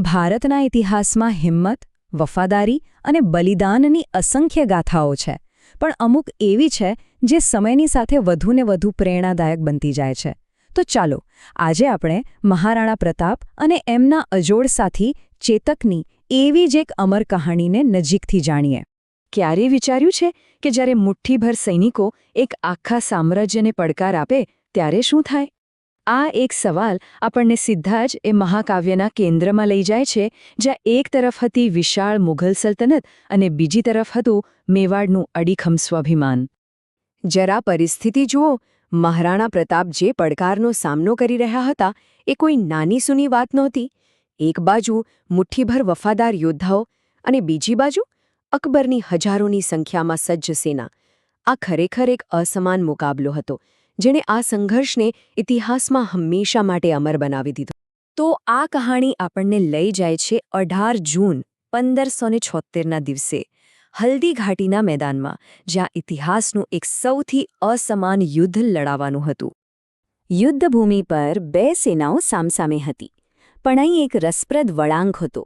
ભારતના ઇતિહાસમાં હિંમત, વફાદારી અને બલિદાનની અસંખ્ય ગાથાઓ છે. પણ અમુક એવી છે જે સમયની સાથે વધુને વધુ પ્રેરણાદાયક બનતી જાય છે. તો ચાલો, આજે આપણે મહારાણા પ્રતાપ અને એમના અજોડ સાથી ચેતકની એવી જ એક અમર કહાણીને નજીકથી જાણીએ. ક્યારે વિચાર્યું છે કે જ્યારે મુઠ્ઠીભર સૈનિકો એક આખા સામ્રાજ્યને પડકાર આપે, ત્યારે શું થાય? આ એક સવાલ આપણને સીધા જ એ મહાકાવ્યના કેન્દ્રમાં લઈ જાય છે, જ્યાં એક તરફ હતી વિશાળ મુઘલ સલ્તનત અને બીજી તરફ હતું મેવાડનું અડીખમ સ્વાભિમાન. જરા પરિસ્થિતિ જુઓ, મહારાણા પ્રતાપ જે પડકારનો સામનો કરી રહ્યા હતા, એ કોઈ નાની સૂની વાત નહોતી. એક બાજુ મુઠ્ઠીભર વફાદાર યોદ્ધાઓ અને બીજી બાજુ અકબરની હજારોની સંખ્યામાં સજ્જ સેના. આ ખરેખર એક અસમાન મુકાબલો હતો. જેણે આ સંઘર્ષને ઇતિહાસમાં હંમેશા માટે અમર બનાવી દીધો. તો આ કહાણી આપણને લઈ જાય છે અઢાર જૂન પંદરસો છોતેરના દિવસે હલ્દી ઘાટીના મેદાનમાં, જ્યાં ઇતિહાસનું એક સૌથી અસમાન યુદ્ધ લડાવાનું હતું. યુદ્ધભૂમિ પર બે સેનાઓ સામસામે હતી પણ અહીં એક રસપ્રદ વળાંક હતો.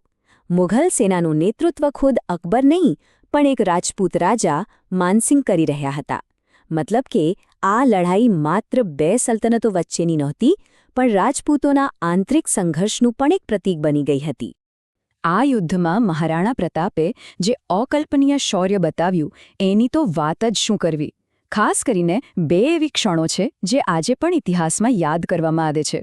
મુઘલ સેનાનું નેતૃત્વ ખુદ અકબર નહીં, પણ એક રાજપૂત રાજા માનસિંહ કરી રહ્યા હતા. મતલબ કે આ લડાઈ માત્ર બે સલ્તનતો વચ્ચેની નહોતી, પણ રાજપૂતોના આંતરિક સંઘર્ષનું પણ એક પ્રતીક બની ગઈ હતી. આ યુદ્ધમાં મહારાણા પ્રતાપે જે અકલ્પનીય શૌર્ય બતાવ્યું, એની તો વાત જ શું કરવી? ખાસ કરીને બે એવી ક્ષણો છે જે આજે પણ ઇતિહાસમાં યાદ કરવામાં આવે છે.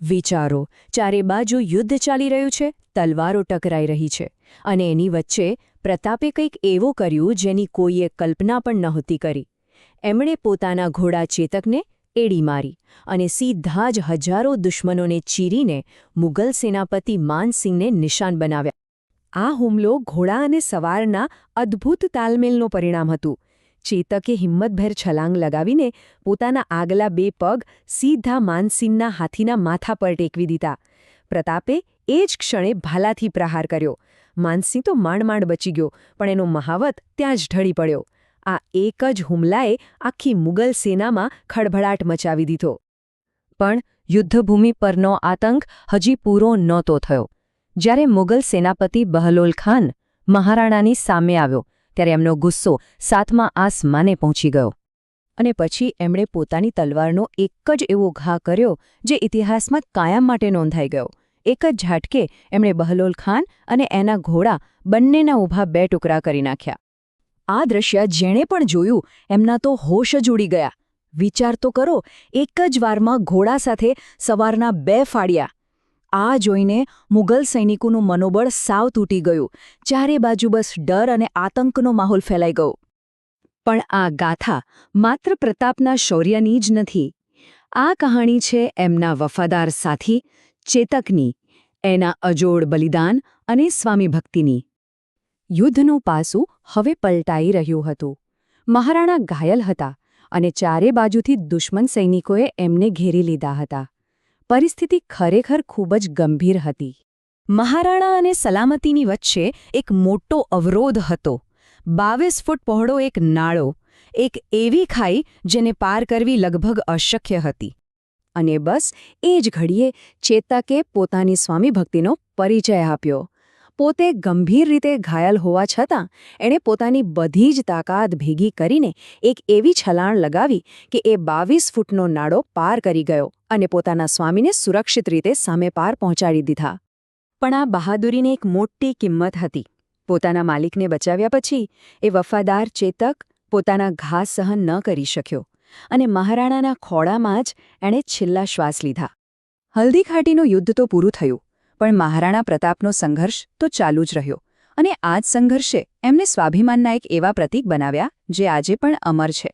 વિચારો, ચારે બાજુ યુદ્ધ ચાલી રહ્યું છે, તલવારો ટકરાઈ રહી છે, અને એની વચ્ચે પ્રતાપે કંઈક એવું કર્યું જેની કોઈએ કલ્પના પણ નહોતી કરી. એમણે પોતાના ઘોડા ચેતકને એડી મારી અને સીધા જ હજારો દુશ્મનોને ચીરીને મુગલ સેનાપતિ માનસિંહને નિશાન બનાવ્યા. આ હુમલો ઘોડા અને સવારના અદ્ભુત તાલમેલનો પરિણામ હતું. ચેતકે હિંમતભેર છલાંગ લગાવીને પોતાના આગલા બે પગ સીધા માનસિંહના હાથીના માથા પર ટેકવી દીધા. પ્રતાપે એ જ ક્ષણે ભાલાથી પ્રહાર કર્યો. માનસિંહ તો માંડ બચી ગયો, પણ એનો મહાવત ત્યાં જ ઢળી પડ્યો. આ એક જ હુમલાએ આખી મુગલ સેનામાં ખળભળાટ મચાવી દીધો. પણ યુદ્ધભૂમિ પરનો આતંક હજી પૂરો નહોતો થયો. જ્યારે મુગલ સેનાપતિ બહલોલ ખાન મહારાણાની સામે આવ્યો, ત્યારે એમનો ગુસ્સો સાતમા આસમાને પહોંચી ગયો. અને પછી એમણે પોતાની તલવારનો એક જ એવો ઘા કર્યો, જે ઇતિહાસમાં કાયમ માટે નોંધાઈ ગયો. એક જ ઝાટકે એમણે બહલોલ ખાન અને એના ઘોડા બંનેના ઊભા બે ટુકડા કરી નાખ્યા. આ દ્રશ્ય જેણે પણ જોયું, એમના તો હોશ જ ઉડી ગયા. વિચાર તો કરો, એક જ વારમાં ઘોડા સાથે સવારના બે ફાડ્યા. આ જોઈને મુગલ સૈનિકોનું મનોબળ સાવ તૂટી ગયું. ચારે બાજુ બસ ડર અને આતંકનો માહોલ ફેલાઈ ગયો. પણ આ ગાથા માત્ર પ્રતાપના શૌર્યની જ નથી. આ કહાણી છે એમના વફાદાર સાથી ચેતકની, એના અજોડ બલિદાન અને સ્વામી ભક્તિની યુદ્ધનું પાસું હવે પલટાઈ રહ્યું હતું. મહારાણા ઘાયલ હતા અને ચારે બાજુથી દુશ્મન સૈનિકોએ એમને ઘેરી લીધા હતા. પરિસ્થિતિ ખરેખર ખૂબ જ ગંભીર હતી. મહારાણા અને સલામતીની વચ્ચે એક મોટો અવરોધ હતો. બાવીસ ફૂટ પહોળો એક નાળો, એક એવી ખાઈ જેને પાર કરવી લગભગ અશક્ય હતી. અને બસ એ જ ઘડીએ ચેતકે પોતાની સ્વામી ભક્તિનો પરિચય આપ્યો. પોતે ગંભીર રીતે ઘાયલ હોવા છતાં એણે પોતાની બધી જ તાકાત ભેગી કરીને એક એવી છલાણ લગાવી કે એ બાવીસ ફૂટનો નાડો પાર કરી ગયો અને પોતાના સ્વામીને સુરક્ષિત રીતે સામે પાર પહોંચાડી દીધા. પણ આ બહાદુરીને એક મોટી કિંમત હતી. પોતાના માલિકને બચાવ્યા પછી એ વફાદાર ચેતક પોતાના ઘા સહન ન કરી શક્યો અને મહારાણાના ખોળામાં જ એણે છેલ્લા શ્વાસ લીધા. હલ્દીઘાટીનું યુદ્ધ તો પૂરું થયું. પણ મહારાણા પ્રતાપનો સંઘર્ષ તો ચાલુ જ રહ્યો અને આ જ સંઘર્ષે એમને સ્વાભિમાનના એક એવા પ્રતીક બનાવ્યા જે આજે પણ અમર છે.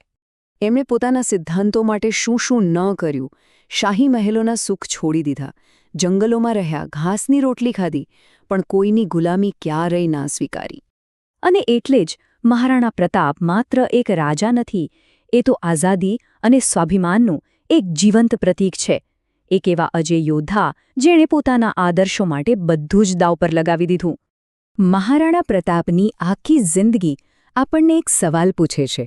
એમણે પોતાના સિદ્ધાંતો માટે શું શું ન કર્યું, શાહી મહેલોના સુખ છોડી દીધા, જંગલોમાં રહ્યા, ઘાસની રોટલી ખાધી, પણ કોઈની ગુલામી ક્યારેય ના સ્વીકારી. અને એટલે જ મહારાણા પ્રતાપ માત્ર એક રાજા નથી, એ તો આઝાદી અને સ્વાભિમાનનું એક જીવંત પ્રતીક છે. એક એવા અજય યોદ્ધા જેણે પોતાના આદર્શો માટે બધું જ દાવ પર લગાવી દીધું. મહારાણા પ્રતાપની આખી જિંદગી આપણને એક સવાલ પૂછે છે,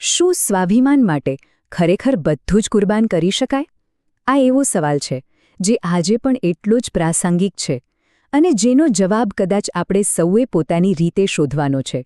શું સ્વાભિમાન માટે ખરેખર બધું જ કુરબાન કરી શકાય? આ એવો સવાલ છે, જે આજે પણ એટલો જ પ્રાસંગિક છે અને જેનો જવાબ કદાચ આપણે સૌએ પોતાની રીતે શોધવાનો છે.